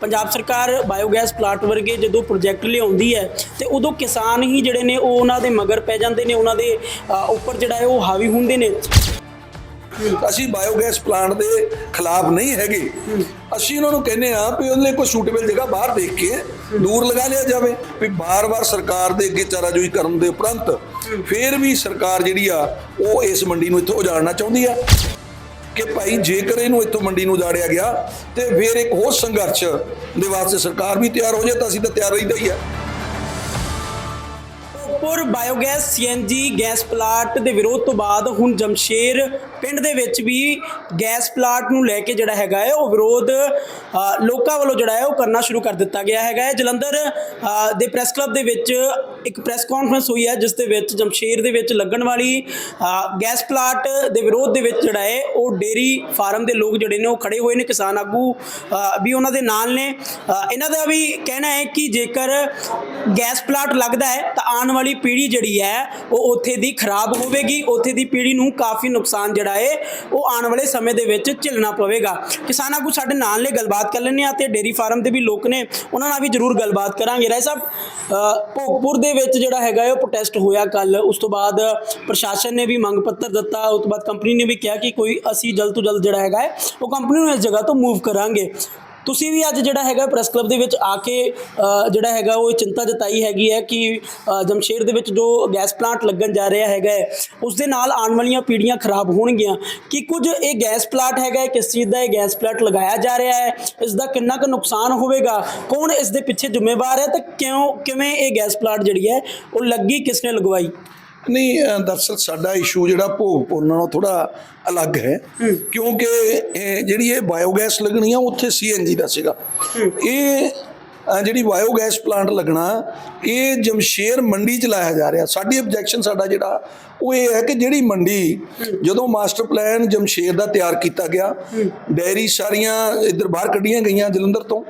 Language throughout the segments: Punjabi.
ਪੰਜਾਬ ਸਰਕਾਰ ਬਾਇਓਗੈਸ ਪਲਾਂਟ ਵਰਗੇ ਜਦੋਂ ਪ੍ਰੋਜੈਕਟ ਲਿਆਉਂਦੀ ਹੈ, ਤੇ ਉਦੋਂ ਕਿਸਾਨ ਹੀ ਜਿਹੜੇ ਨੇ ਉਹ ਉਹਨਾਂ ਦੇ ਮਗਰ ਪੈ ਜਾਂਦੇ ਨੇ, ਉਹਨਾਂ ਦੇ ਉੱਪਰ ਜਿਹੜਾ ਹੈ ਉਹ ਹਾਵੀ ਹੁੰਦੇ ਨੇ। ਅਸੀਂ ਬਾਇਓਗੈਸ ਪਲਾਂਟ ਦੇ ਖਿਲਾਫ ਨਹੀਂ ਹੈਗੇ। ਅਸੀਂ ਉਹਨਾਂ ਨੂੰ ਕਹਿੰਦੇ ਆ ਵੀ ਉਹਦੇ ਲਈ ਕੋਈ ਸੂਟੇਬਲ ਜਗ੍ਹਾ ਬਾਹਰ ਦੇਖ ਕੇ ਦੂਰ ਲਗਾ ਲਿਆ ਜਾਵੇ। ਵੀ ਬਾਰ-ਬਾਰ ਸਰਕਾਰ ਦੇ ਅੱਗੇ ਚਾਰਾਜੋਈ ਕਰਨ ਦੇ ਉਪਰੰਤ ਫਿਰ ਵੀ ਸਰਕਾਰ ਜਿਹੜੀ ਆ, ਉਹ ਇਸ ਮੰਡੀ ਨੂੰ ਇੱਥੋਂ ਉਜਾੜਨਾ ਚਾਹੁੰਦੀ ਆ। ਕਿ ਭਾਈ ਜੇਕਰ ਇਹਨੂੰ ਇੱਥੋਂ ਮੰਡੀ ਨੂੰ ਉਜਾੜਿਆ ਗਿਆ ਤੇ ਫਿਰ ਇੱਕ ਹੋਰ ਸੰਘਰਸ਼ ਦੇ ਵਾਸਤੇ ਸਰਕਾਰ ਵੀ ਤਿਆਰ ਹੋ ਜਾਏ ਤਾਂ ਅਸੀਂ ਤਾਂ ਤਿਆਰ ਰਹਿੰਦਾ ਹੀ ਆ। Bhogpur biogas CNG gas plant ਦੇ ਵਿਰੋਧ ਤੋਂ ਬਾਅਦ ਹੁਣ ਜਮਸ਼ੇਰ ਪਿੰਡ ਦੇ ਵਿੱਚ ਵੀ ਗੈਸ ਪਲਾਂਟ ਨੂੰ ਲੈ ਕੇ ਜਿਹੜਾ ਹੈਗਾ ਹੈ, ਉਹ ਵਿਰੋਧ ਲੋਕਾਂ ਵੱਲੋਂ ਜਿਹੜਾ ਹੈ ਉਹ ਕਰਨਾ ਸ਼ੁਰੂ ਕਰ ਦਿੱਤਾ ਗਿਆ ਹੈਗਾ ਹੈ। ਜਲੰਧਰ ਦੇ ਪ੍ਰੈਸ ਕਲੱਬ ਦੇ ਵਿੱਚ ਇੱਕ ਪ੍ਰੈਸ ਕਾਨਫਰੰਸ ਹੋਈ ਹੈ, ਜਿਸ ਦੇ ਵਿੱਚ ਜਮਸ਼ੇਰ ਦੇ ਵਿੱਚ ਲੱਗਣ ਵਾਲੀ ਗੈਸ ਪਲਾਂਟ ਦੇ ਵਿਰੋਧ ਦੇ ਵਿੱਚ ਜਿਹੜਾ ਹੈ, ਉਹ ਡੇਰੀ ਫਾਰਮ ਦੇ ਲੋਕ ਜਿਹੜੇ ਨੇ ਉਹ ਖੜੇ ਹੋਏ ਨੇ, ਕਿਸਾਨ ਆਗੂ ਵੀ ਉਹਨਾਂ ਦੇ ਨਾਲ ਨੇ। ਇਹਨਾਂ ਦਾ ਵੀ ਕਹਿਣਾ ਹੈ ਕਿ ਜੇਕਰ ਗੈਸ ਪਲਾਂਟ ਲੱਗਦਾ ਹੈ, ਤਾਂ ਆਉਣ ਵਾਲੀ ਪੀੜ੍ਹੀ ਜਿਹੜੀ ਹੈ, ਉਹ ਉੱਥੇ ਦੀ ਖਰਾਬ ਹੋਵੇਗੀ, ਉੱਥੇ ਦੀ ਪੀੜ੍ਹੀ ਨੂੰ ਕਾਫੀ ਨੁਕਸਾਨ ਜਿਹੜਾ ਹੈ, ਉਹ ਆਉਣ ਵਾਲੇ ਸਮੇਂ ਦੇ ਵਿੱਚ ਝੱਲਣਾ ਪਵੇਗਾ। ਕਿਸਾਨ ਆਗੂ ਸਾਡੇ ਨਾਲ ਨੇ, ਗੱਲਬਾਤ ਕਰ ਲੈਂਦੇ ਆ ਤੇ ਡੇਰੀ ਫਾਰਮ ਦੇ ਵੀ ਲੋਕ ਨੇ, ਉਹਨਾਂ ਨਾਲ ਵੀ ਜ਼ਰੂਰ ਗੱਲਬਾਤ ਕਰਾਂਗੇ। ਰਾਏ ਸਾਹਿਬ ਭੋਗਪੁਰ ਦੇ ਵਿੱਚ ਜਿਹੜਾ ਹੈਗਾ ਹੈ, ਉਹ ਪ੍ਰੋਟੈਸਟ ਹੋਇਆ ਕੱਲ ਉਸ ਤੋਂ ਬਾਅਦ ਪ੍ਰਸ਼ਾਸਨ ਨੇ ਵੀ ਮੰਗ ਪੱਤਰ ਦਿੱਤਾ, ਉਸ ਤੋਂ ਬਾਅਦ ਕੰਪਨੀ ਨੇ ਵੀ ਕਿਹਾ ਕਿ ਕੋਈ ਅਸੀਂ ਜਲਦ ਤੋਂ ਜਲਦ ਜਿਹੜਾ ਹੈਗਾ ਹੈ, ਉਹ ਕੰਪਨੀ ਨੂੰ ਇਸ ਜਗ੍ਹਾ ਤੋਂ ਮੂਵ ਕਰਾਂਗੇ। ਤੁਸੀਂ ਵੀ ਅੱਜ ਜਿਹੜਾ ਹੈਗਾ ਪ੍ਰੈਸ ਕਲੱਬ ਦੇ ਵਿੱਚ ਆ ਕੇ ਜਿਹੜਾ ਹੈਗਾ ਉਹ ਚਿੰਤਾ ਜਤਾਈ ਹੈਗੀ ਹੈ ਕਿ ਅ, ਜਮਸ਼ੇਰ ਦੇ ਵਿੱਚ ਜੋ ਗੈਸ ਪਲਾਂਟ ਲੱਗਣ ਜਾ ਰਿਹਾ ਹੈਗਾ ਹੈ, ਉਸ ਦੇ ਨਾਲ ਆਉਣ ਵਾਲੀਆਂ ਪੀੜ੍ਹੀਆਂ ਖਰਾਬ ਹੋਣਗੀਆਂ। ਕਿ ਕੁਝ ਇਹ ਗੈਸ ਪਲਾਂਟ ਹੈਗਾ ਹੈ, ਕਿਸ ਚੀਜ਼ ਦਾ ਇਹ ਗੈਸ ਪਲਾਂਟ ਲਗਾਇਆ ਜਾ ਰਿਹਾ ਹੈ? ਇਸ ਦਾ ਕਿੰਨਾ ਕੁ ਨੁਕਸਾਨ ਹੋਵੇਗਾ? ਕੌਣ ਇਸ ਦੇ ਪਿੱਛੇ ਜ਼ਿੰਮੇਵਾਰ ਹੈ ਤੇ ਕਿਉਂ ਕਿਵੇਂ ਇਹ ਗੈਸ ਪਲਾਂਟ ਜਿਹੜੀ ਹੈ ਉਹ ਲੱਗੀ ਕਿਸ ਨੇ ਲਗਵਾਈ? ਨਹੀਂ ਅ, ਦਰਅਸਲ ਸਾਡਾ ਇਸ਼ੂ ਜਿਹੜਾ ਭੋਗਪੁਰ ਨਾਲੋਂ ਥੋੜਾ ਅਲੱਗ ਹੈ। ਕਿਉਂਕਿ ਇਹ ਜਿਹੜੀ ਇਹ ਬਾਇਓਗੈਸ ਲੱਗਣੀ ਆ ਉੱਥੇ ਸੀਐਨਜੀ ਦਾ ਸੀਗਾ। ਇਹ ਜਿਹੜੀ ਬਾਇਓਗੈਸ ਪਲਾਂਟ ਲੱਗਣਾ ਇਹ ਜਮਸ਼ੇਰ ਮੰਡੀ ਚ ਲਾਇਆ ਜਾ ਰਿਹਾ। ਸਾਡੀ ਆਬਜੈਕਸ਼ਨ ਸਾਡਾ ਜਿਹੜਾ ਉਹ ਇਹ ਹੈ ਕਿ ਜਿਹੜੀ ਮੰਡੀ ਜਦੋਂ ਮਾਸਟਰ ਪਲਾਨ ਜਮਸ਼ੇਰ ਦਾ ਤਿਆਰ ਕੀਤਾ ਗਿਆ ਡੈਰੀ ਸਾਰੀਆਂ ਇੱਧਰ ਬਾਹਰ ਕੱਢੀਆਂ ਗਈਆਂ ਜਲੰਧਰ ਤੋਂ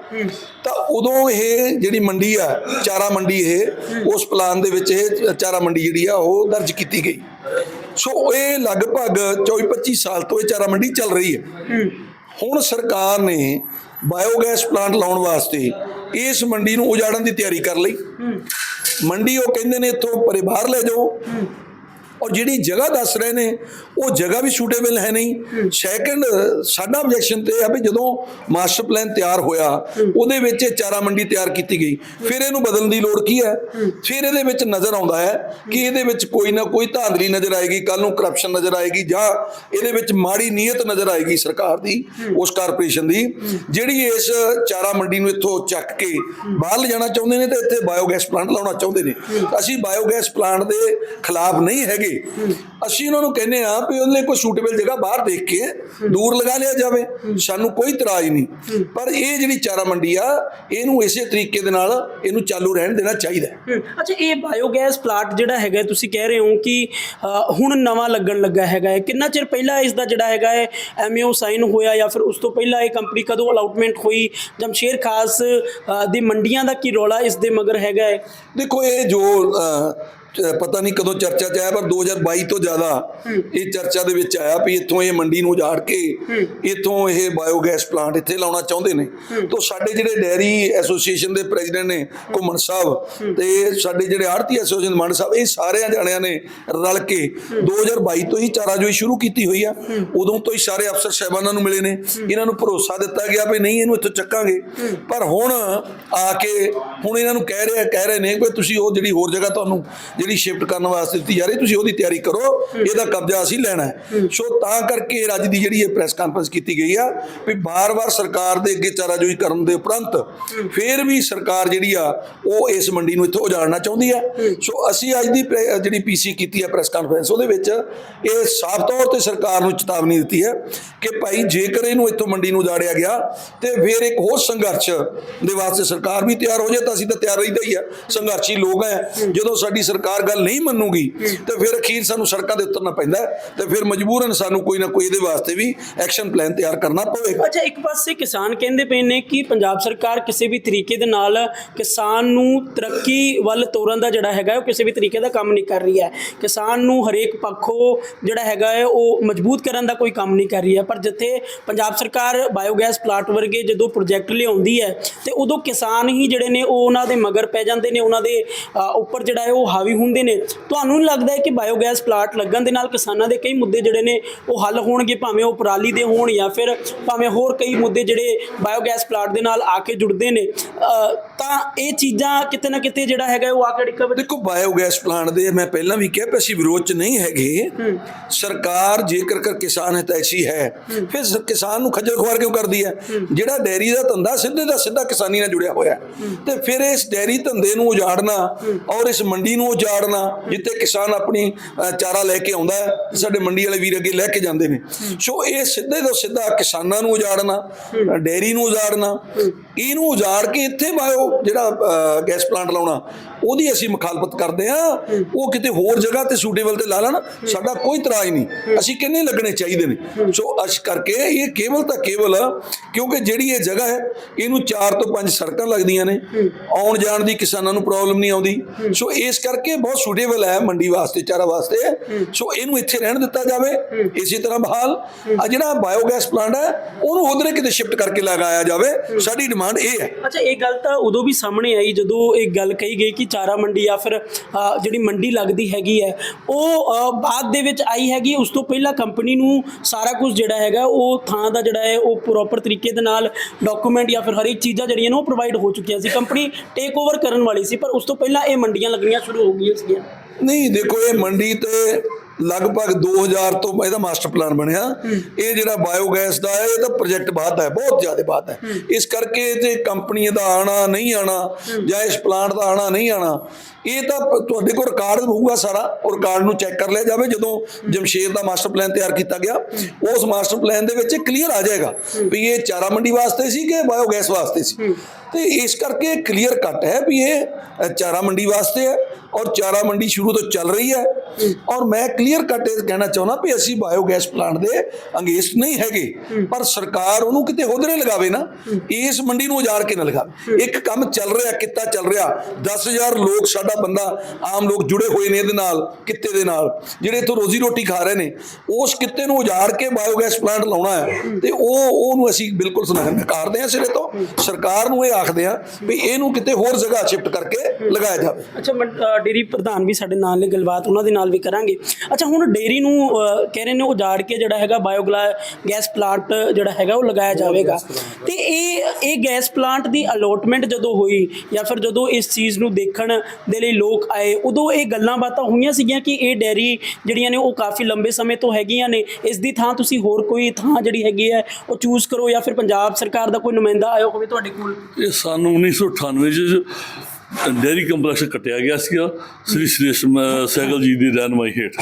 ਤਾਂ ਉਦੋਂ ਇਹ ਜਿਹੜੀ ਮੰਡੀ ਆ ਚਾਰਾ ਮੰਡੀ ਇਹ ਉਸ ਪਲਾਨ ਦੇ ਵਿੱਚ ਇਹ ਚਾਰਾ ਮੰਡੀ ਜਿਹੜੀ ਆ ਉਹ ਦਰਜ ਕੀਤੀ ਗਈ। ਸੋ ਇਹ ਲਗਭਗ 24-25 ਸਾਲ ਤੋਂ ਇਹ ਚਾਰਾ ਮੰਡੀ ਚੱਲ ਰਹੀ ਹੈ। ਹੁਣ ਸਰਕਾਰ ਨੇ ਬਾਇਓਗੈਸ ਪਲਾਂਟ ਲਾਉਣ ਵਾਸਤੇ ਇਸ ਮੰਡੀ ਨੂੰ ਉਜਾੜਨ ਦੀ ਤਿਆਰੀ ਕਰ ਲਈ। ਮੰਡੀ ਉਹ ਕਹਿੰਦੇ ਨੇ ਇੱਥੋਂ ਪਰੇ ਬਾਹਰ ਲੈ ਜਾਓ। ਔਰ ਜਿਹੜੀ ਜਗ੍ਹਾ ਦੱਸ ਰਹੇ ਨੇ, ਉਹ ਜਗ੍ਹਾ ਵੀ ਸੂਟੇਬਲ ਹੈ ਨਹੀਂ। ਸੈਕੰਡ ਸਾਡਾ ਆਬਜੈਕਸ਼ਨ ਤੇ ਇਹ ਆ ਵੀ ਜਦੋਂ ਮਾਸਟਰ ਪਲਾਨ ਤਿਆਰ ਹੋਇਆ, ਉਹਦੇ ਵਿੱਚ ਇਹ ਚਾਰਾ ਮੰਡੀ ਤਿਆਰ ਕੀਤੀ ਗਈ। ਫਿਰ ਇਹਨੂੰ ਬਦਲਣ ਦੀ ਲੋੜ ਕੀ ਹੈ? ਫਿਰ ਇਹਦੇ ਵਿੱਚ ਨਜ਼ਰ ਆਉਂਦਾ ਹੈ ਕਿ ਇਹਦੇ ਵਿੱਚ ਕੋਈ ਨਾ ਕੋਈ ਧਾਂਦਲੀ ਨਜ਼ਰ ਆਏਗੀ ਕੱਲ ਨੂੰ ਕਰਪਸ਼ਨ ਨਜ਼ਰ ਆਏਗੀ ਜਾਂ ਇਹਦੇ ਵਿੱਚ ਮਾੜੀ ਨੀਅਤ ਨਜ਼ਰ ਆਏਗੀ ਸਰਕਾਰ ਦੀ, ਉਸ ਕਾਰਪੋਰੇਸ਼ਨ ਦੀ। ਜਿਹੜੀ ਇਸ ਚਾਰਾ ਮੰਡੀ ਨੂੰ ਇੱਥੋਂ ਚੱਕ ਕੇ ਬਾਹਰ ਲਿਜਾਣਾ ਚਾਹੁੰਦੇ ਨੇ ਤੇ ਇੱਥੇ ਬਾਇਓਗੈਸ ਪਲਾਂਟ ਲਾਉਣਾ ਚਾਹੁੰਦੇ ਨੇ। ਅਸੀਂ ਬਾਇਓਗੈਸ ਪਲਾਂਟ ਦੇ ਖਿਲਾਫ ਨਹੀਂ ਹੈਗੇ। ਅਸੀਂ ਉਹਨਾਂ ਨੂੰ ਕਹਿੰਦੇ ਆ ਵੀ ਉਹਦੇ ਲਈ ਕੋਈ ਸੂਟੇਬਲ ਜਗ੍ਹਾ ਬਾਹਰ ਦੇਖ ਕੇ ਦੂਰ ਲਗਾ ਲਿਆ ਜਾਵੇ। ਸਾਨੂੰ ਕੋਈ ਇਤਰਾਜ਼ ਨਹੀਂ। ਪਰ ਇਹ ਜਿਹੜੀ ਚਾਰਾ ਮੰਡੀ ਆ ਇਹਨੂੰ ਇਸੇ ਤਰੀਕੇ ਦੇ ਨਾਲ ਇਹਨੂੰ ਚਾਲੂ ਰਹਿਣ ਦੇਣਾ ਚਾਹੀਦਾ ਅੱਛਾ ਇਹ ਬਾਇਓਗੈਸ ਪਲਾਂਟ ਜਿਹੜਾ ਹੈਗਾ ਤੁਸੀਂ ਕਹਿ ਰਹੇ ਹੋ ਕਿ ਹੁਣ ਨਵਾਂ ਲੱਗਣ ਲੱਗਾ ਹੈਗਾ ਹੈ। ਕਿੰਨਾ ਚਿਰ ਪਹਿਲਾਂ ਇਸ ਦਾ ਜਿਹੜਾ ਹੈਗਾ ਹੈ ਐਮਓ ਸਾਈਨ ਹੋਇਆ ਜਾਂ ਫਿਰ ਉਸ ਤੋਂ ਪਹਿਲਾਂ ਇਹ ਕੰਪਨੀ ਕਦੋਂ ਅਲਾਟਮੈਂਟ ਹੋਈ? ਜਮਸ਼ੇਰ ਖਾਸ ਦੀ ਮੰਡੀਆਂ ਦਾ ਕੀ ਰੌਲਾ ਇਸ ਦੇ ਮਗਰ ਹੈਗਾ ਹੈ? ਦੇਖੋ ਇਹ ਜੋ ਪਤਾ ਨਹੀਂ ਕਦੋਂ ਚਰਚਾ ਚ ਆਇਆ ਪਰ 2022 ਤੋਂ ਜ਼ਿਆਦਾ ਇਹ ਚਰਚਾ ਦੇ ਵਿੱਚ ਆਇਆ ਵੀ ਇੱਥੋਂ ਇਹ ਮੰਡੀ ਨੂੰ ਉਜਾੜ ਕੇ ਇੱਥੋਂ ਇਹ ਬਾਇਓਗੈਸ ਪਲਾਂਟ ਇੱਥੇ ਲਾਉਣਾ ਚਾਹੁੰਦੇ ਨੇ। ਤੋਂ ਸਾਡੇ ਜਿਹੜੇ ਡੈਰੀ ਐਸੋਸੀਏਸ਼ਨ ਦੇ ਪ੍ਰੈਜ਼ੀਡੈਂਟ ਨੇ ਘੁੰਮਣ ਸਾਹਿਬ ਤੇ ਸਾਡੇ ਜਿਹੜੇ ਆੜਤੀ ਐਸੋਸੀਏਸ਼ਨ ਮੰਡ ਸਾਹਿਬ ਇਹ ਸਾਰਿਆਂ ਜਾਣਿਆਂ ਨੇ ਰਲ ਕੇ 2022 ਤੋਂ ਹੀ ਚਾਰਾਜੋਈ ਸ਼ੁਰੂ ਕੀਤੀ ਹੋਈ ਆ। ਉਦੋਂ ਤੋਂ ਹੀ ਸਾਰੇ ਅਫਸਰ ਸਾਹਿਬਾਨਾਂ ਨੂੰ ਮਿਲੇ ਨੇ। ਇਹਨਾਂ ਨੂੰ ਭਰੋਸਾ ਦਿੱਤਾ ਗਿਆ ਵੀ ਨਹੀਂ ਇਹਨੂੰ ਇੱਥੋਂ ਚੱਕਾਂਗੇ। ਪਰ ਹੁਣ ਆ ਕੇ ਹੁਣ ਇਹਨਾਂ ਨੂੰ ਕਹਿ ਰਿਹਾ ਕਹਿ ਰਹੇ ਨੇ ਕਿ ਤੁਸੀਂ ਉਹ ਜਿਹੜੀ ਹੋਰ ਜਗ੍ਹਾ ਤੁਹਾਨੂੰ ਜਿਹੜੀ ਸ਼ਿਫਟ ਕਰਨ ਵਾਸਤੇ ਦਿੱਤੀ ਜਾ ਰਹੀ ਤੁਸੀਂ ਉਹਦੀ ਤਿਆਰੀ ਕਰੋ ਇਹਦਾ ਕਬਜ਼ਾ ਅਸੀਂ ਲੈਣਾ ਹੈ। ਸੋ ਤਾਂ ਕਰਕੇ ਅੱਜ ਦੀ ਜਿਹੜੀ ਇਹ ਪ੍ਰੈਸ ਕਾਨਫਰੰਸ ਕੀਤੀ ਗਈ ਆ ਵੀ ਬਾਰ-ਬਾਰ ਸਰਕਾਰ ਦੇ ਅੱਗੇ ਚਾਰਾਜੋਈ ਕਰਨ ਦੇ ਉਪਰੰਤ ਫਿਰ ਵੀ ਸਰਕਾਰ ਜਿਹੜੀ ਆ ਉਹ ਇਸ ਮੰਡੀ ਨੂੰ ਇੱਥੋਂ ਉਜਾੜਨਾ ਚਾਹੁੰਦੀ ਆ। ਸੋ ਅਸੀਂ ਅੱਜ ਦੀ ਜਿਹੜੀ ਪੀਸੀ ਕੀਤੀ ਆ ਪ੍ਰੈਸ ਕਾਨਫਰੰਸ ਉਹਦੇ ਵਿੱਚ ਇਹ ਸਾਫ਼ ਤੌਰ ਤੇ ਸਰਕਾਰ ਨੂੰ ਚੇਤਾਵਨੀ ਦਿੱਤੀ ਹੈ ਕਿ ਭਾਈ ਜੇਕਰ ਇਹਨੂੰ ਇੱਥੋਂ ਮੰਡੀ ਨੂੰ ਉਜਾੜਿਆ ਗਿਆ ਤੇ ਫਿਰ ਇੱਕ ਹੋਰ ਸੰਘਰਸ਼ ਦੇ ਵਾਸਤੇ ਸਰਕਾਰ ਵੀ ਤਿਆਰ ਹੋ ਜਾਏ ਤਾਂ ਅਸੀਂ ਤਾਂ ਤਿਆਰ ਰਹਿੰਦਾ ਹੀ ਆ। ਸੰਘਰਸ਼ੀ ਲੋਕ ਹੈ। ਜਦੋਂ ਸਾਡੀ ਸਰਕਾਰ ਸਰਕਾਰ ਗੱਲ ਨਹੀਂ ਮੰਨੂਗੀ, ਤੇ ਫਿਰ ਅਖੀਰ ਸਾਨੂੰ ਸੜਕਾਂ ਤੇ ਉਤਰਨਾ ਪੈਂਦਾ ਤੇ ਫਿਰ ਮਜਬੂਰਨ ਸਾਨੂੰ ਕੋਈ ਨਾ ਕੋਈ ਇਹਦੇ ਵਾਸਤੇ ਵੀ ਐਕਸ਼ਨ ਪਲਾਨ ਤਿਆਰ ਕਰਨਾ ਪਵੇਗਾ। ਅੱਛਾ, ਇੱਕ ਪਾਸੇ ਕਿਸਾਨ ਕਹਿੰਦੇ ਪਏ ਨੇ ਕਿ ਪੰਜਾਬ ਸਰਕਾਰ ਕਿਸੇ ਵੀ ਤਰੀਕੇ ਦੇ ਨਾਲ ਕਿਸਾਨ ਨੂੰ ਤਰੱਕੀ ਵੱਲ ਤੋਰਨ ਦਾ ਜਿਹੜਾ ਹੈਗਾ ਉਹ ਕਿਸੇ ਵੀ ਤਰੀਕੇ ਦਾ ਕੰਮ ਨਹੀਂ ਕਰ ਰਹੀ ਹੈ। ਕਿਸਾਨ ਨੂੰ ਹਰੇਕ ਪੱਖੋਂ ਜਿਹੜਾ ਹੈਗਾ ਹੈ, ਉਹ ਮਜ਼ਬੂਤ ਕਰਨ ਦਾ ਕੋਈ ਕੰਮ ਨਹੀਂ ਕਰ ਰਹੀ ਹੈ। ਪਰ ਜਿੱਥੇ ਪੰਜਾਬ ਸਰਕਾਰ ਬਾਇਓਗੈਸ ਪਲਾਂਟ ਵਰਗੇ ਜਦੋਂ ਪ੍ਰੋਜੈਕਟ ਲਿਆਉਂਦੀ ਹੈ, ਤੇ ਉਦੋਂ ਕਿਸਾਨ ਹੀ ਜਿਹੜੇ ਨੇ, ਉਹ ਉਹਨਾਂ ਦੇ ਮਗਰ ਪੈ ਜਾਂਦੇ ਨੇ, ਉਹਨਾਂ ਦੇ ਉੱਪਰ ਜਿਹੜਾ ਹੈ, ਉਹ ਹਾਵੀ ਹੁੰਦੇ ਨੇ। ਤੁਹਾਨੂੰ ਲੱਗਦਾ ਹੈ ਕਿ ਬਾਇਓਗੈਸ ਪਲਾਂਟ ਲੱਗਣ ਦੇ ਨਾਲ ਕਿਸਾਨਾਂ ਦੇ ਕਈ ਮੁੱਦੇ ਜਿਹੜੇ ਨੇ ਉਹ ਹੱਲ ਹੋਣਗੇ ਭਾਵੇਂ ਉਹ ਪਰਾਲੀ ਦੇ ਹੋਣ ਜਾਂ ਫਿਰ ਭਾਵੇਂ ਹੋਰ ਕਈ ਮੁੱਦੇ ਜਿਹੜੇ ਬਾਇਓਗੈਸ ਪਲਾਂਟ ਦੇ ਨਾਲ ਆ ਕੇ ਜੁੜਦੇ ਨੇ। ਤਾਂ ਇਹ ਚੀਜ਼ਾਂ ਕਿਤੇ ਨਾ ਕਿਤੇ ਜਿਹੜਾ ਹੈਗਾ ਉਹ ਆ ਕੇ ਡਿੱਕਾ ਦੇਖੋ ਬਾਇਓਗੈਸ ਪਲਾਂਟ ਦੇ ਮੈਂ ਪਹਿਲਾਂ ਵੀ ਕਿਹਾ ਕਿ ਅਸੀਂ ਵਿਰੋਧ ਚ ਨਹੀਂ ਹੈਗੇ। ਸਰਕਾਰ ਜੇਕਰ ਕਰ ਕਿਸਾਨ ਹਿਤੈਸ਼ੀ ਹੈ। ਫਿਰ ਕਿਸਾਨ ਨੂੰ ਖੱਜਲ ਖੁਆਰ ਕਿਉਂ ਕਰਦੀ ਹੈ? ਜਿਹੜਾ ਡੈਰੀ ਦਾ ਧੰਦਾ ਸਿੱਧੇ ਦਾ ਸਿੱਧਾ ਕਿਸਾਨੀ ਨਾਲ ਜੁੜਿਆ ਹੋਇਆ। ਤੇ ਫਿਰ ਇਸ ਡੈਰੀ ਧੰਦੇ ਨੂੰ ਉਜਾੜਨਾ ਔਰ ਇਸ ਮੰਡੀ ਨੂੰ ਉਜਾੜਨਾ ਜਿੱਥੇ ਕਿਸਾਨ ਆਪਣੀ ਚਾਰਾ ਲੈ ਕੇ ਆਉਂਦਾ ਸਾਡੇ ਮੰਡੀ ਵਾਲੇ ਵੀਰ ਅੱਗੇ ਲੈ ਕੇ ਜਾਂਦੇ ਨੇ। ਸੋ ਇਹ ਸਿੱਧੇ ਤੋਂ ਸਿੱਧਾ ਕਿਸਾਨਾਂ ਨੂੰ ਉਜਾੜਨਾ ਡੈਰੀ ਨੂੰ ਉਜਾੜਨਾ ਇਹਨੂੰ ਉਜਾੜ ਕੇ ਇੱਥੇ ਬਾਇਓ ਜਿਹੜਾ ਗੈਸ ਪਲਾਂਟ ਲਾਉਣਾ ਉਹਦੀ ਅਸੀਂ ਮੁਖਾਲਫਤ ਕਰਦੇ ਆ ਉਹ ਕਿਤੇ ਹੋਰ ਜਗ੍ਹਾ ਤੇ ਸੂਟੇਬਲ ਤੇ ਲਾ ਲੈਣ, ਸਾਡਾ ਕੋਈ ਤਰਾਜ ਨਹੀਂ। ਅਸੀਂ ਕਿੰਨੇ ਲੱਗਣੇ ਚਾਹੀਦੇ ਨੇ? ਸੋ ਅਸ਼ ਕਰਕੇ ਇਹ ਕੇਵਲ ਤਾਂ ਕੇਵਲ, ਕਿਉਂਕਿ ਜਿਹੜੀ ਇਹ ਜਗ੍ਹਾ ਹੈ, ਇਹਨੂੰ 4 ਤੋਂ 5 ਸੜਕਾਂ ਲੱਗਦੀਆਂ ਨੇ। ਆਉਣ ਜਾਣ ਦੀ ਕਿਸਾਨਾਂ ਨੂੰ ਪ੍ਰੋਬਲਮ ਨਹੀਂ ਆਉਂਦੀ। ਸੋ ਇਸ ਕਰਕੇ ਬਹੁਤ ਸੂਟੇਬਲ ਹੈ ਮੰਡੀ ਵਾਸਤੇ, ਚਾਰਾ ਵਾਸਤੇ। ਸੋ ਇਹਨੂੰ ਇੱਥੇ ਰਹਿਣ ਦਿੱਤਾ ਜਾਵੇ। ਇਸੇ ਤਰ੍ਹਾਂ ਬਹਾਲ। ਆ ਜਿਹੜਾ ਬਾਇਓਗੈਸ ਪਲਾਂਟ ਹੈ, ਉਹਨੂੰ ਉਧਰੇ ਕਿਤੇ ਸ਼ਿਫਟ ਕਰਕੇ ਲਗਾਇਆ ਜਾਵੇ। ਸਾਡੀ ਡਿਮਾਂਡ ਇਹ ਹੈ। ਅੱਛਾ, ਇਹ ਗੱਲ ਤਾਂ ਉਦੋਂ ਵੀ ਸਾਹਮਣੇ ਆਈ ਜਦੋਂ ਇਹ ਗੱਲ ਕਹੀ ਗਈ ਕਿ ਚਾਰਾ ਮੰਡੀ ਜਾਂ ਫਿਰ ਜਿਹੜੀ ਮੰਡੀ ਲੱਗਦੀ ਹੈਗੀ ਹੈ, ਉਹ ਬਾਅਦ ਦੇ ਵਿੱਚ ਆਈ ਹੈਗੀ, ਉਸ ਤੋਂ ਪਹਿਲਾਂ ਕੰਪਨੀ ਨੂੰ ਸਾਰਾ ਕੁਝ ਜਿਹੜਾ ਹੈਗਾ, ਉਹ ਥਾਂ ਦਾ ਜਿਹੜਾ ਹੈ, ਉਹ ਪ੍ਰੋਪਰ ਤਰੀਕੇ ਦੇ ਨਾਲ ਡਾਕੂਮੈਂਟ ਜਾਂ ਫਿਰ ਹਰੇਕ ਚੀਜ਼ਾਂ ਜਿਹੜੀਆਂ ਨੇ, ਉਹ ਪ੍ਰੋਵਾਈਡ ਹੋ ਚੁੱਕੀਆਂ ਸੀ। ਕੰਪਨੀ ਟੇਕ ਓਵਰ ਕਰਨ ਵਾਲੀ ਸੀ, ਪਰ ਉਸ ਤੋਂ ਪਹਿਲਾਂ ਇਹ ਮੰਡੀਆਂ ਲੱਗਣੀਆਂ ਸ਼ੁਰੂ ਹੋ ਗਈਆਂ ਸੀਗੀਆਂ। ਨਹੀਂ, ਦੇਖੋ, ਇਹ ਮੰਡੀ ਤੇ ਲਗਭਗ 2000 ਤੋਂ ਇਹਦਾ ਮਾਸਟਰ ਪਲਾਨ ਬਣਿਆ। ਇਹ ਜਿਹੜਾ ਬਾਇਓਗੈਸ ਦਾ ਹੈ ਇਹ ਤਾਂ ਪ੍ਰੋਜੈਕਟ ਬਾਅਦ ਹੈ ਬਹੁਤ ਜ਼ਿਆਦਾ ਬਾਅਦ ਹੈ। ਇਸ ਕਰਕੇ ਤੇ ਕੰਪਨੀ ਦਾ ਆਣਾ ਨਹੀਂ ਆਣਾ ਜਾਂ ਇਸ ਪਲਾਂਟ ਦਾ ਆਣਾ ਨਹੀਂ ਆਣਾ ਇਹ ਤਾਂ ਤੁਹਾਡੇ ਕੋਲ ਰਿਕਾਰਡ ਹੋਊਗਾ ਸਾਰਾ ਉਹ ਰਿਕਾਰਡ ਨੂੰ ਚੈੱਕ ਕਰ ਲਿਆ ਜਾਵੇ ਜਦੋਂ ਜਮਸ਼ੇਦ ਦਾ ਮਾਸਟਰ ਪਲਾਨ ਤਿਆਰ ਕੀਤਾ ਗਿਆ। ਉਸ ਮਾਸਟਰ ਪਲਾਨ ਦੇ ਵਿੱਚ ਕਲੀਅਰ ਆ ਜਾਏਗਾ ਵੀ ਇਹ ਚਾਰਾ ਮੰਡੀ ਵਾਸਤੇ ਸੀ ਕਿ ਬਾਇਓਗੈਸ ਵਾਸਤੇ ਸੀ। ਤੇ ਇਸ ਕਰਕੇ ਕਲੀਅਰ ਕੱਟ ਹੈ ਵੀ ਇਹ ਚਾਰਾ ਮੰਡੀ ਵਾਸਤੇ ਹੈ ਔਰ ਚਾਰਾ ਮੰਡੀ ਸ਼ੁਰੂ ਤੋਂ ਚੱਲ ਰਹੀ ਹੈ। ਔਰ ਮੈਂ ਕਲੀਅਰ ਕੱਟ ਇਹ ਕਹਿਣਾ ਚਾਹੁੰਦਾ ਵੀ ਅਸੀਂ ਬਾਇਓਗੈਸ ਪਲਾਂਟ ਦੇ ਅੰਗੇਸਟ ਨਹੀਂ ਹੈਗੇ ਪਰ ਸਰਕਾਰ ਉਹਨੂੰ ਕਿਤੇ ਹੋਦਰੇ ਲਗਾਵੇ ਨਾ ਇਸ ਮੰਡੀ ਨੂੰ ਉਜਾੜ ਕੇ ਨਾ ਲਗਾਵੇ ਇੱਕ ਕੰਮ ਚੱਲ ਰਿਹਾ ਕਿੱਤਾ ਚੱਲ ਰਿਹਾ 10000 ਲੋਕ ਸਾਡਾ ਬੰਦਾ ਆਮ ਲੋਕ ਜੁੜੇ ਹੋਏ ਨੇ ਇਹਦੇ ਨਾਲ ਕਿੱਤੇ ਦੇ ਨਾਲ ਜਿਹੜੇ ਇੱਥੋਂ ਰੋਜ਼ੀ ਰੋਟੀ ਖਾ ਰਹੇ ਨੇ ਉਸ ਕਿੱਤੇ ਨੂੰ ਉਜਾੜ ਕੇ ਬਾਇਓਗੈਸ ਪਲਾਂਟ ਲਾਉਣਾ ਹੈ। ਤੇ ਉਹ ਉਹਨੂੰ ਅਸੀਂ ਬਿਲਕੁਲ ਸੁਣਾ- ਨਕਾਰਦੇ ਹਾਂ ਸਿਰੇ ਤੋਂ। ਸਰਕਾਰ ਨੂੰ ਇਹ ਆਖਦੇ ਹਾਂ ਵੀ ਇਹਨੂੰ ਕਿਤੇ ਹੋਰ ਜਗ੍ਹਾ ਸ਼ਿਫਟ ਕਰਕੇ ਲਗਾਇਆ ਜਾਵੇ। ਅੱਛਾ ਡੇਅਰੀ ਪ੍ਰਧਾਨ ਵੀ ਸਾਡੇ ਨਾਲ ਨੇ ਗੱਲਬਾਤ ਉਹਨਾਂ ਦੇ ਨਾਲ ਵੀ ਕਰਾਂਗੇ। ਅੱਛਾ ਹੁਣ ਡੇਅਰੀ ਨੂੰ ਕਹਿ ਰਹੇ ਨੇ ਉਜਾੜ ਕੇ ਜਿਹੜਾ ਹੈਗਾ ਬਾਇਓਗਲਾ ਗੈਸ ਪਲਾਂਟ ਜਿਹੜਾ ਹੈਗਾ ਉਹ ਲਗਾਇਆ ਜਾਵੇਗਾ। ਤੇ ਇਹ ਇਹ ਗੈਸ ਪਲਾਂਟ ਦੀ ਅਲੋਟਮੈਂਟ ਜਦੋਂ ਹੋਈ ਜਾਂ ਫਿਰ ਜਦੋਂ ਇਸ ਚੀਜ਼ ਨੂੰ ਦੇਖਣ ਦੇ ਲਈ ਲੋਕ ਆਏ ਉਦੋਂ ਇਹ ਗੱਲਾਂ ਬਾਤਾਂ ਹੋਈਆਂ ਸੀਗੀਆਂ ਕਿ ਇਹ ਡੈਰੀ ਜਿਹੜੀਆਂ ਨੇ ਉਹ ਕਾਫੀ ਲੰਬੇ ਸਮੇਂ ਤੋਂ ਹੈਗੀਆਂ ਨੇ। ਇਸ ਦੀ ਥਾਂ ਤੁਸੀਂ ਹੋਰ ਕੋਈ ਥਾਂ ਜਿਹੜੀ ਹੈਗੀ ਹੈ ਉਹ ਚੂਜ਼ ਕਰੋ ਜਾਂ ਫਿਰ ਪੰਜਾਬ ਸਰਕਾਰ ਦਾ ਕੋਈ ਨੁਮਾਇੰਦਾ ਆਇਆ ਹੋਵੇ ਤੁਹਾਡੇ ਕੋਲ? ਇਹ ਸਾਨੂੰ 1998 ਚ ਡੇਰੀ ਕੰਪਲੈਕਸ ਕੱਟਿਆ ਗਿਆ ਸੀਗਾ ਸ੍ਰੀ ਸ਼੍ਰੇਸ਼ਮ ਸਹਿਗਲ ਜੀ ਦੀ ਰਹਿਨਮਾਈ ਹੇਠ।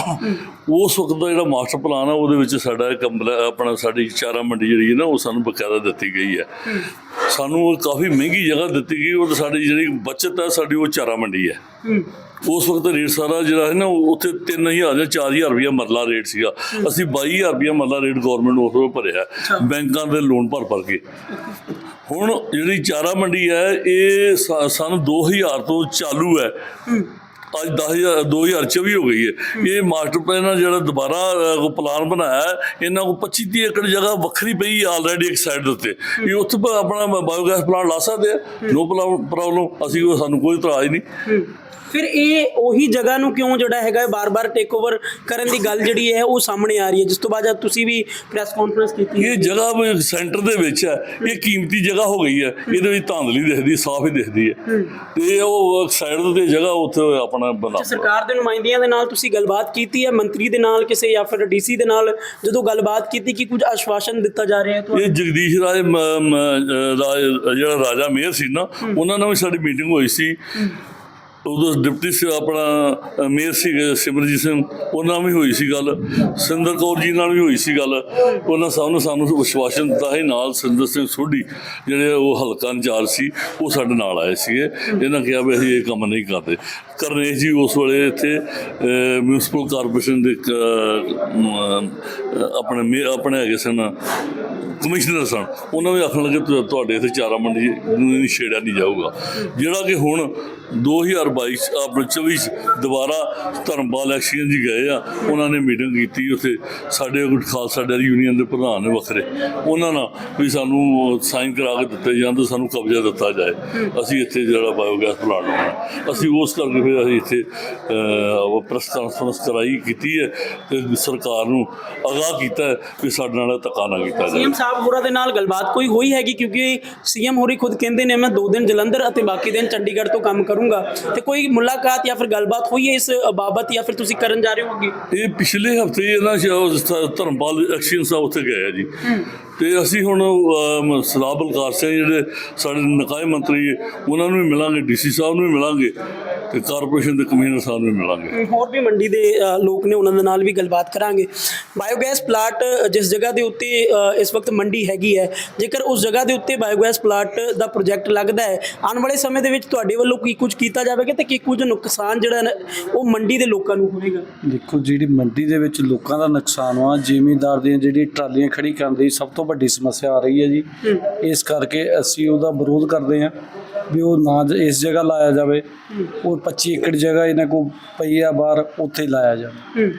ਉਸ ਵਕਤ ਦਾ ਜਿਹੜਾ ਮਾਸਟਰ ਪਲਾਨ ਆ ਉਹਦੇ ਵਿੱਚ ਸਾਡਾ ਕੰਪਲੈ ਆਪਣਾ ਸਾਡੀ ਚਾਰਾ ਮੰਡੀ ਜਿਹੜੀ ਹੈ ਨਾ ਉਹ ਸਾਨੂੰ ਬਕਾਇਦਾ ਦਿੱਤੀ ਗਈ ਹੈ। ਸਾਨੂੰ ਉਹ ਕਾਫੀ ਮਹਿੰਗੀ ਜਗ੍ਹਾ ਦਿੱਤੀ ਗਈ ਉਹ ਸਾਡੀ ਜਿਹੜੀ ਬਚਤ ਹੈ ਸਾਡੀ ਉਹ ਚਾਰਾ ਮੰਡੀ ਹੈ। ਉਸ ਵਕਤ ਰੇਟ ਸਾਰਾ ਜਿਹੜਾ ਹੈ ਨਾ ਉਹ ਉੱਥੇ 3000 ਜਾਂ 4000 ਰੁਪਇਆ ਮਰਲਾ ਰੇਟ ਸੀਗਾ। ਅਸੀਂ 22000 ਰੁਪਇਆ ਮਰਲਾ ਰੇਟ ਗਵਰਨਮੈਂਟ ਨੂੰ ਉਹ ਭਰਿਆ। ਬੈਂਕਾਂ ਦੇ ਲੋਨ ਭਰ ਭਰ ਕੇ। ਹੁਣ ਜਿਹੜੀ ਚਾਰਾ ਮੰਡੀ ਹੈ ਇਹ ਸ- ਸਨ 2000 ਤੋਂ ਚਾਲੂ ਹੈ। ਅੱਜ 10000 2024 ਹੋ ਗਈ ਹੈ। ਇਹ ਮਾਸਟਰ ਪਲਾਨ ਜਿਹੜਾ ਦੁਬਾਰਾ ਪਲਾਨ ਬਣਾਇਆ ਇਹਨਾਂ ਕੋ 25 30 ਏਕੜ ਜਗ੍ਹਾ ਵੱਖਰੀ ਪਈ ਆਲਰੇਡੀ ਇੱਕ ਸਾਈਡ ਦੇ ਉੱਤੇ। ਇਹ ਉੱਥੇ ਆਪਣਾ ਬਾਇਓਗੈਸ ਪਲਾਂਟ ਲਾ ਸਕਦੇ ਆ। ਨੋ ਪ੍ਰੋਬਲਮ ਅਸੀਂ ਉਹ ਸਾਨੂੰ ਕੋਈ ਇਤਰਾਜ਼ ਨਹੀਂ। ਫਿਰ ਇਹ ਉਹੀ ਜਗ੍ਹਾ ਨੂੰ ਕਿਉਂ ਜਿਹੜਾ ਹੈਗਾ ਬਾਰ-ਬਾਰ ਟੇਕ ਓਵਰ ਕਰਨ ਦੀ ਗੱਲ ਜਿਹੜੀ ਹੈ ਉਹ ਸਾਹਮਣੇ ਆ ਰਹੀ ਹੈ। ਜਿਸ ਤੋਂ ਬਾਅਦ ਜਦ ਤੁਸੀਂ ਵੀ ਪ੍ਰੈਸ ਕਾਨਫਰੰਸ ਕੀਤੀ ਇਹ ਜਗ੍ਹਾ ਵੀ ਸੈਂਟਰ ਦੇ ਵਿੱਚ ਹੈ। ਇਹ ਕੀਮਤੀ ਜਗ੍ਹਾ ਹੋ ਗਈ ਹੈ। ਇਹਦੇ ਵਿੱਚ ਧਾਂਦਲੀ ਦਿਖਦੀ ਸਾਫ਼ ਹੀ ਦਿਖਦੀ ਹੈ। ਤੇ ਉਹ ਸਾਈਡ ਤੇ ਜਗ੍ਹਾ ਉੱਥੇ ਆਪਣਾ ਬਣਾ ਸਰਕਾਰ ਦੇ ਨੁਮਾਇੰਦਿਆਂ ਦੇ ਨਾਲ ਤੁਸੀਂ ਗੱਲਬਾਤ ਕੀਤੀ ਹੈ ਮੰਤਰੀ ਦੇ ਨਾਲ ਕਿਸੇ ਜਾਂ ਫਿਰ ਡੀਸੀ ਦੇ ਨਾਲ ਜਦੋਂ ਗੱਲਬਾਤ ਕੀਤੀ ਕਿ ਕੁਝ ਆਸ਼ਵਾਸਨ ਦਿੱਤਾ ਜਾ ਰਿਹਾ ਹੈ ਤੁਹਾਨੂੰ ਇਹ ਜਗਦੀਸ਼ ਰਾਜ ਜਿਹੜਾ ਰਾਜਾ ਮੇਅਰ ਸੀ ਨਾ ਉਹਨਾਂ ਨਾਲ ਵੀ ਸਾਡੀ ਮੀਟਿੰਗ ਹੋਈ ਸੀ। ਉਦੋਂ ਡਿਪਟੀ ਸੀ ਆਪਣਾ ਮੇਅਰ ਸੀ ਸਿਮਰਜੀਤ ਸਿੰਘ, ਉਹਨਾਂ ਨਾਲ ਵੀ ਹੋਈ ਸੀ ਗੱਲ। ਸਿੰਦਰ ਕੌਰ ਜੀ ਨਾਲ ਵੀ ਹੋਈ ਸੀ ਗੱਲ। ਉਹਨਾਂ ਸਭ ਨੇ ਸਾਨੂੰ ਵਿਸ਼ਵਾਸਨ ਦਿੱਤਾ ਹੈ ਨਾਲ ਸਿੰਦਰ ਸਿੰਘ ਸੋਢੀ, ਜਿਹੜੇ ਉਹ ਹਲਕਾ ਇੰਚਾਰਜ ਸੀ, ਉਹ ਸਾਡੇ ਨਾਲ ਆਏ ਸੀਗੇ। ਇਹਨਾਂ ਕਿਹਾ ਵੀ ਅਸੀਂ ਇਹ ਕੰਮ ਨਹੀਂ ਕਰਦੇ। ਕਰਨੇਸ਼ ਜੀ ਉਸ ਵੇਲੇ ਇੱਥੇ ਮਿਊਨਿਸਪਲ ਕਾਰਪੋਰੇਸ਼ਨ ਦੇ ਆਪਣੇ ਮੇ- ਆਪਣੇ ਹੈਗੇ ਸਨ ਕਮਿਸ਼ਨਰ ਸਨ। ਉਹਨਾਂ ਵੀ ਆਖਣ ਲੱਗੇ ਤੁਹਾਡੇ ਇੱਥੇ ਚਾਰਾ ਮੰਡੀ ਨੂੰ ਛੇੜਿਆ ਨਹੀਂ ਜਾਊਗਾ। ਜਿਹੜਾ ਕਿ ਹੁਣ 2022 ਚ, ਆਪਣੇ 24 ਚ ਦੁਬਾਰਾ ਧਰਮਪਾਲ ਐਕਸੀਅਨ ਜੀ ਗਏ ਆ ਉਹਨਾਂ ਨੇ ਮੀਟਿੰਗ ਕੀਤੀ ਉੱਥੇ। ਸਾਡੇ ਕੋਲ ਖਾਲਸਾ ਡੈਰੀ ਯੂਨੀਅਨ ਦੇ ਪ੍ਰਧਾਨ ਨੇ ਵੱਖਰੇ। ਉਹਨਾਂ ਨਾਲ ਵੀ ਸਾਨੂੰ ਸਾਈਨ ਕਰਾ ਕੇ ਦਿੱਤੇ ਜਾਣ ਤੇ ਸਾਨੂੰ ਕਬਜ਼ਾ ਦਿੱਤਾ ਜਾਏ। ਅਸੀਂ ਇੱਥੇ ਜਿਹੜਾ ਬਾਇਓਗੈਸ ਪਲਾਂਟ ਲਾਉਣਾ ਅਸੀਂ ਉਸ ਕਰਕੇ ਫਿਰ ਅਸੀਂ ਇੱਥੇ ਪ੍ਰੈਸ ਕਾਨਫਰੰਸ ਕਰਾਈ ਕੀਤੀ ਹੈ ਤੇ ਸਰਕਾਰ ਨੂੰ ਅਗਾਹ ਕੀਤਾ ਵੀ ਸਾਡੇ ਨਾਲ ਧੱਕਾ ਨਾ ਕੀਤਾ ਜਾਏ। ਸਾਹਿਬ ਹੋਰਾਂ ਦੇ ਨਾਲ ਗੱਲਬਾਤ ਕੋਈ ਹੋਈ ਹੈਗੀ? ਕਿਉਂਕਿ ਸੀਐਮ ਹੋਰੀ ਖੁਦ ਕਹਿੰਦੇ ਨੇ ਮੈਂ 2 ਦਿਨ ਜਲੰਧਰ ਅਤੇ ਬਾਕੀ ਦਿਨ ਚੰਡੀਗੜ੍ਹ ਤੋਂ ਕੰਮ ਕਰੂੰਗਾ। ਤੇ ਕੋਈ ਮੁਲਾਕਾਤ ਜਾਂ ਫਿਰ ਗੱਲਬਾਤ ਹੋਈ ਹੈ ਇਸ ਬਾਬਤ ਜਾਂ ਫਿਰ ਤੁਸੀਂ ਕਰਨ ਜਾ ਰਹੇ ਹੋ ਅੱਗੇ? ਇਹ ਪਿਛਲੇ ਹਫ਼ਤੇ ਇਹਨਾਂ ਧਰਮਪਾਲ ਐਕਸ਼ਨ ਸਾਹਿਬ ਉੱਥੇ ਗਏ ਜੀ। ਤੇ ਅਸੀਂ ਹੁਣ ਅਮ, ਸਰਦਾਰ ਬਲਕਾਰ ਸਿੰਘ ਜਿਹੜੇ ਸਾਡੇ ਨਿਕਾਏ ਮੰਤਰੀ ਉਹਨਾਂ ਨੂੰ ਵੀ ਮਿਲਾਂਗੇ ਡੀਸੀ ਸਾਹਿਬ ਨੂੰ ਵੀ ਮਿਲਾਂਗੇ। ਤੇ ਕਾਰਪੋਰੇਸ਼ਨ ਦੇ ਕਮਿਸ਼ਨਰ ਸਾਹਿਬ ਨੂੰ ਵੀ ਮਿਲਾਂਗੇ ਹੋਰ ਵੀ ਮੰਡੀ ਦੇ ਲੋਕ ਨੇ ਉਹਨਾਂ ਦੇ ਨਾਲ ਵੀ ਗੱਲਬਾਤ ਕਰਾਂਗੇ। ਬਾਇਓਗੈਸ ਪਲਾਂਟ ਜਿਸ ਜਗ੍ਹਾ ਦੇ ਉੱਤੇ ਇਸ ਵਕਤ ਮੰਡੀ ਹੈਗੀ ਹੈ ਜੇਕਰ ਉਸ ਜਗ੍ਹਾ ਦੇ ਉੱਤੇ ਬਾਇਓਗੈਸ ਪਲਾਂਟ ਦਾ ਪ੍ਰੋਜੈਕਟ ਲੱਗਦਾ ਹੈ ਆਉਣ ਵਾਲੇ ਸਮੇਂ ਦੇ ਵਿੱਚ ਤੁਹਾਡੇ ਵੱਲੋਂ ਕੀ ਕੁਝ ਕੀਤਾ ਜਾਵੇਗਾ ਤੇ ਕੀ ਕੁਝ ਨੁਕਸਾਨ ਜਿਹੜਾ ਉਹ ਮੰਡੀ ਦੇ ਲੋਕਾਂ ਨੂੰ ਹੋਵੇਗਾ? ਦੇਖੋ ਜਿਹੜੀ ਮੰਡੀ ਦੇ ਵਿੱਚ ਲੋਕਾਂ ਦਾ ਨੁਕਸਾਨ ਆ ਜ਼ਿਮੀਂਦਾਰ ਦੀਆਂ ਜਿਹੜੀ ਟਰਾਲੀਆਂ ਖੜੀ ਕਰਨ ਦੀ ਸਭ ਤੋਂ ਵੱਡੀ ਸਮੱਸਿਆ ਆ ਰਹੀ ਹੈ ਜੀ। ਇਸ ਕਰਕੇ ਅਸੀਂ ਉਹਦਾ ਵਿਰੋਧ ਕਰਦੇ ਹਾਂ। ਵੀ ਉਹ ਨਾ ਜ- ਇਸ ਜਗ੍ਹਾ ਲਾਇਆ ਜਾਵੇ। ਉਹ 25 ਏਕੜ ਜਗ੍ਹਾ ਇਹਨਾਂ ਕੋਲ ਪਈ ਆ ਬਾਹਰ ਉੱਥੇ ਲਾਇਆ ਜਾਵੇ। ਹੂੰ।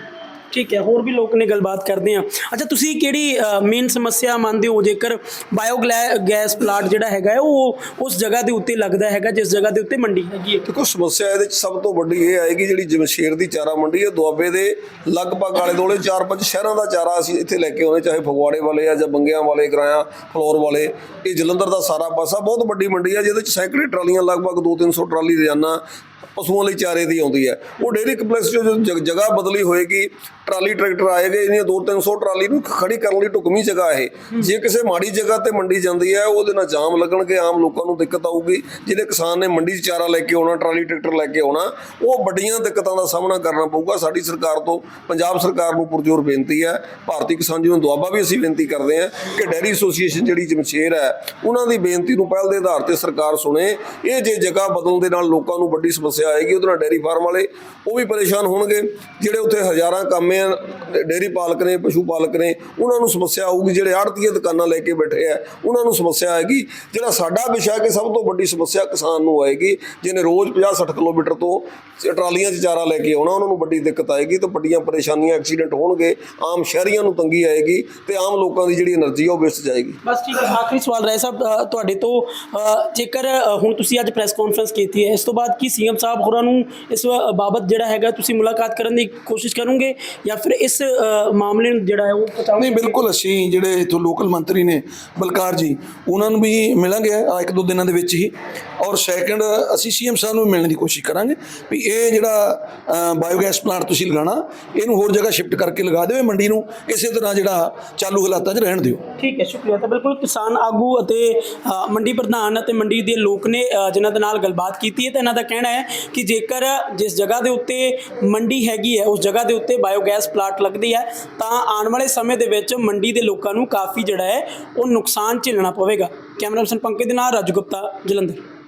ਠੀਕ ਹੈ, ਹੋਰ ਵੀ ਲੋਕ ਨੇ ਗੱਲਬਾਤ ਕਰਦੇ ਆ ਅੱਛਾ, ਤੁਸੀਂ ਕਿਹੜੀ ਮੇਨ ਸਮੱਸਿਆ ਮੰਨਦੇ ਹੋ? ਜੇਕਰ ਬਾਇਓਗੈਸ ਪਲਾਂਟ ਜਿਹੜਾ ਹੈਗਾ ਉਹ ਉਸ ਜਗ੍ਹਾ ਦੇ ਉੱਤੇ ਲੱਗਦਾ ਹੈਗਾ, ਜਿਸ ਜਗ੍ਹਾ ਦੇ ਉੱਤੇ ਮੰਡੀ ਹੈਗੀ ਹੈ? ਦੇਖੋ, ਸਮੱਸਿਆ ਇਹਦੇ ਚ ਸਭ ਤੋਂ ਵੱਡੀ ਇਹ ਆਏਗੀ ਜਿਹੜੀ ਜਮਸ਼ੇਰ ਦੀ ਚਾਰਾ ਮੰਡੀ ਹੈ, ਦੁਆਬੇ ਦੇ ਲਗਭਗ ਆਲੇ ਦੋਲੇ ਚਾਰ ਪੰਜ ਸ਼ਹਿਰਾਂ ਦਾ ਚਾਰਾ ਅਸੀਂ ਇੱਥੇ ਲੈ ਕੇ ਆਉਂਦੇ, ਚਾਹੇ ਫਗਵਾੜੇ ਵਾਲੇ ਆ ਜਾਂ ਬੰਗਿਆਂ ਵਾਲੇ ਗਰਾਇਆ ਫਲੋਰ ਵਾਲੇ, ਇਹ ਜਲੰਧਰ ਦਾ ਸਾਰਾ ਪਾਸਾ ਬਹੁਤ ਵੱਡੀ ਮੰਡੀ ਹੈ ਜਿਹਦੇ ਚ ਸੈਂਕੜੇ ਟਰਾਲੀਆਂ ਲਗਭਗ 2-300 ਟਰਾਲੀ ਰੋਜ਼ਾਨਾ ਪਸ਼ੂਆਂ ਲਈ ਚਾਰੇ ਦੀ ਆਉਂਦੀ ਹੈ। ਉਹ ਡੇਰੀ ਕੰਪਲੈਕਸ ਜੋ ਜਗ- ਜਗ੍ਹਾ ਬਦਲੀ ਹੋਏਗੀ ਟਰਾਲੀ ਟਰੈਕਟਰ ਆਏਗੇ ਇਹਦੀਆਂ 2-300 ਟਰਾਲੀ ਨੂੰ ਖੜੀ ਕਰਨ ਲਈ ਢੁਕਵੀਂ ਜਗ੍ਹਾ ਇਹ। ਜੇ ਕਿਸੇ ਮਾੜੀ ਜਗ੍ਹਾ ਤੇ ਮੰਡੀ ਜਾਂਦੀ ਹੈ ਉਹਦੇ ਨਾਲ ਜਾਮ ਲੱਗਣਗੇ ਆਮ ਲੋਕਾਂ ਨੂੰ ਦਿੱਕਤ ਆਊਗੀ। ਜਿਹੜੇ ਕਿਸਾਨ ਨੇ ਮੰਡੀ 'ਚ ਚਾਰਾ ਲੈ ਕੇ ਆਉਣਾ ਟਰਾਲੀ ਟਰੈਕਟਰ ਲੈ ਕੇ ਆਉਣਾ ਉਹ ਵੱਡੀਆਂ ਦਿੱਕਤਾਂ ਦਾ ਸਾਹਮਣਾ ਕਰਨਾ ਪਊਗਾ। ਸਾਡੀ ਸਰਕਾਰ ਤੋਂ ਪੰਜਾਬ ਸਰਕਾਰ ਨੂੰ ਪੁਰਜੋਰ ਬੇਨਤੀ ਹੈ। ਭਾਰਤੀ ਕਿਸਾਨ ਯੂਨੀਅਨ ਦੁਆਬਾ ਵੀ ਅਸੀਂ ਬੇਨਤੀ ਕਰਦੇ ਹਾਂ ਕਿ ਡੈਰੀ ਐਸੋਸੀਏਸ਼ਨ ਜਿਹੜੀ ਜਮਸ਼ੇਰ ਹੈ ਉਹਨਾਂ ਦੀ ਬੇਨਤੀ ਨੂੰ ਪਹਿਲ ਦੇ ਆਧਾਰ ਤੇ ਸਰਕਾਰ ਸੁਣੇ। ਇਹ ਜੇ ਜਗ੍ਹਾ ਬਦਲਣ ਦੇ ਨਾਲ ਲੋਕਾਂ ਨੂੰ ਵੱਡੀ ਸਮੱਸਿਆ ਆਏਗੀ ਉਹਦੇ ਡੇਰੀ ਫਾਰਮ ਵਾਲੇ, ਉਹ ਵੀ ਪਰੇਸ਼ਾਨ ਹੋਣਗੇ। ਜਿਹੜੇ ਉੱਥੇ ਹਜ਼ਾਰਾਂ ਕਾਮੇ ਆ ਡੇਰੀ ਪਾਲਕ ਨੇ, ਪਸ਼ੂ ਪਾਲਕ ਨੇ, ਉਹਨਾਂ ਨੂੰ ਸਮੱਸਿਆ ਆਊਗੀ, ਜਿਹੜੇ ਆੜਤੀਏ ਦੁਕਾਨਾਂ ਲੈ ਕੇ ਬੈਠੇ ਆ, ਉਹਨਾਂ ਨੂੰ ਸਮੱਸਿਆ ਆਏਗੀ। ਜਿਹੜਾ ਸਾਡਾ ਵਿਸ਼ਾ ਕਿ ਸਭ ਤੋਂ ਵੱਡੀ ਸਮੱਸਿਆ ਕਿਸਾਨ ਨੂੰ ਆਏਗੀ, ਜਿਹਨੇ ਰੋਜ਼ 50-60 ਕਿਲੋਮੀਟਰ ਤੋਂ ਟਰਾਲੀਆਂ 'ਚ ਚਾਰਾ ਲੈ ਕੇ ਆਉਣਾ, ਉਹਨਾਂ ਨੂੰ ਵੱਡੀ ਦਿੱਕਤ ਆਏਗੀ ਤੇ ਵੱਡੀਆਂ ਪਰੇਸ਼ਾਨੀਆਂ ਐਕਸੀਡੈਂਟ ਹੋਣਗੇ, ਆਮ ਸ਼ਹਿਰੀਆਂ ਨੂੰ ਤੰਗੀ ਆਏਗੀ ਤੇ ਆਮ ਲੋਕਾਂ ਦੀ ਜਿਹੜੀ એનર્ਜੀ ਆ ਉਹ ਵੇਸਟ ਜਾਏਗੀ। ਬਸ ਠੀਕ ਹੈ, ਆਖਰੀ ਸਵਾਲ ਰਹੇ ਸਾਹਿਬ ਤੁਹਾਡੇ ਤੋਂ ਜੇਕਰ ਹੁਣ ਤੁਸੀਂ ਅੱਜ ਪ੍ਰੈਸ ਕਾਨਫਰੰਸ ਕੀਤੀ ਹੈ, ਇਸ ਤੋਂ ਬਾਅਦ ਕੀ ਸੀਐਮ ਸਾਹਿਬ ਹੋਰਾਂ ਨੂੰ ਇਸ ਬਾਬਤ ਜਿਹੜਾ ਹੈਗਾ ਤੁਸੀਂ ਮੁਲਾਕਾਤ ਕਰਨ ਦੀ ਕੋਸ਼ਿਸ਼ ਕਰੋਗੇ ਜਾਂ ਫਿਰ ਇਸ ਮਾਮਲੇ ਨੂੰ ਜਿਹੜਾ ਹੈ ਉਹ ਪਹੁੰਚਾਓਗੇ? ਨਹੀਂ ਬਿਲਕੁਲ ਅਸੀਂ ਜਿਹੜੇ ਇਥੋਂ ਲੋਕਲ ਮੰਤਰੀ ਨੇ ਬਲਕਾਰ ਜੀ ਉਹਨਾਂ ਨੂੰ ਵੀ ਮਿਲਾਂਗੇ ਆ ਇੱਕ ਦੋ ਦਿਨਾਂ ਦੇ ਵਿੱਚ ਹੀ। ਔਰ ਸੈਕੰਡ ਅਸੀਂ ਸੀਐਮ ਸਾਹਿਬ ਨੂੰ ਮਿਲਣ ਦੀ ਕੋਸ਼ਿਸ਼ ਕਰਾਂਗੇ ਵੀ ਇਹ ਜਿਹੜਾ ਬਾਇਓਗੈਸ ਪਲਾਂਟ ਤੁਸੀਂ ਲਗਾਉਣਾ ਇਹਨੂੰ ਹੋਰ ਜਗ੍ਹਾ ਸ਼ਿਫਟ ਕਰਕੇ ਲਗਾ ਇਹ ਮੰਡੀ ਨੂੰ ਇਸੇ ਤਰ੍ਹਾਂ ਜਿਹੜਾ ਚਾਲੂ ਹਾਲਾਤਾਂ 'ਚ ਰਹਿਣ ਦਿਓ। ਠੀਕ ਹੈ ਸ਼ੁਕਰੀਆ। ਤਾਂ ਬਿਲਕੁਲ ਕਿਸਾਨ ਆਗੂ ਅਤੇ ਮੰਡੀ ਪ੍ਰਧਾਨ ਅਤੇ ਮੰਡੀ ਦੇ ਲੋਕ ਨੇ ਜਿਨ੍ਹਾਂ ਦੇ ਨਾਲ ਗੱਲਬਾਤ ਕੀਤੀ ਹੈ ਤਾਂ ਇਹਨਾਂ ਦਾ ਕਹਿਣਾ ਹੈ ਕਿ ਜੇਕਰ ਜਿਸ ਜਗ੍ਹਾ ਦੇ ਉੱਤੇ ਮੰਡੀ ਹੈਗੀ ਹੈ, ਉਸ ਜਗ੍ਹਾ ਦੇ ਉੱਤੇ ਬਾਇਓਗੈਸ ਪਲਾਂਟ ਲੱਗਦੀ ਹੈ, ਤਾਂ ਆਉਣ ਵਾਲੇ ਸਮੇਂ ਦੇ ਵਿੱਚ ਮੰਡੀ ਦੇ ਲੋਕਾਂ ਨੂੰ ਕਾਫੀ ਜਿਹੜਾ ਹੈ, ਉਹ ਨੁਕਸਾਨ ਝੇਲਣਾ ਪਵੇਗਾ। ਕੈਮਰਾ ਪਰਸਨ ਪੰਕਜ ਦੇ ਨਾਲ ਰਾਜੂ ਗੁਪਤਾ, ਜਲੰਧਰ।